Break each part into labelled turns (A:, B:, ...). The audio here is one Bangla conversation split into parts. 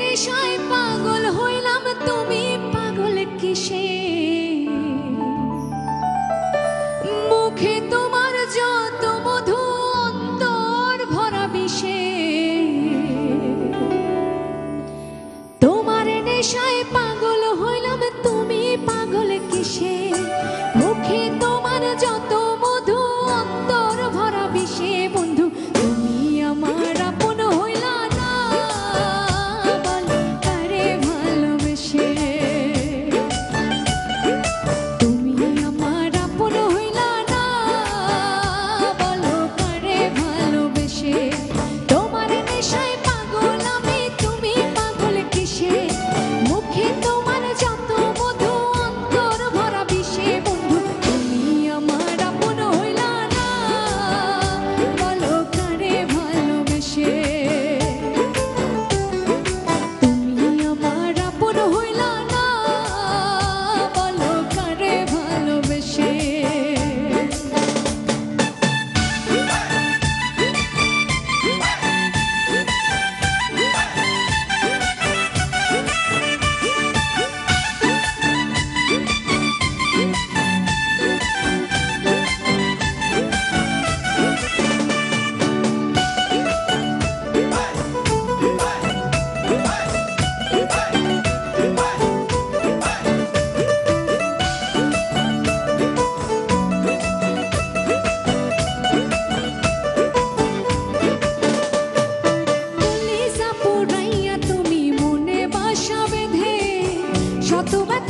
A: নেশায়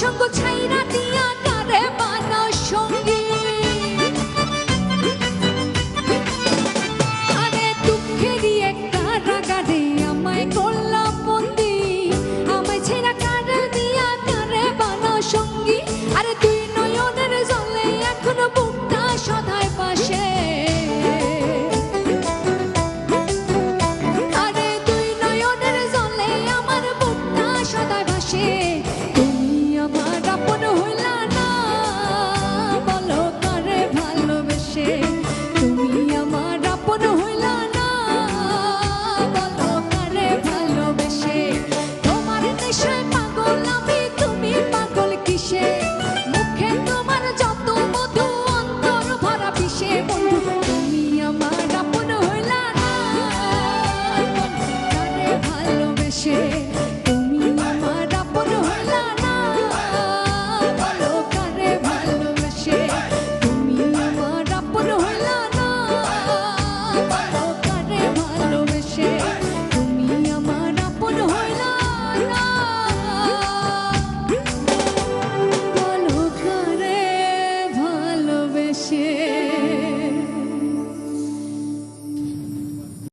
A: সঙ্গ ছাইরা দিয়া তারে বানর সঙ্গী? আরে দুঃখেরই একটা রাগারে আমায় করলা বন্দি। আমায় ছেড়া কারে দিয়া তারে বানর সঙ্গী? আরে তুই নয়ন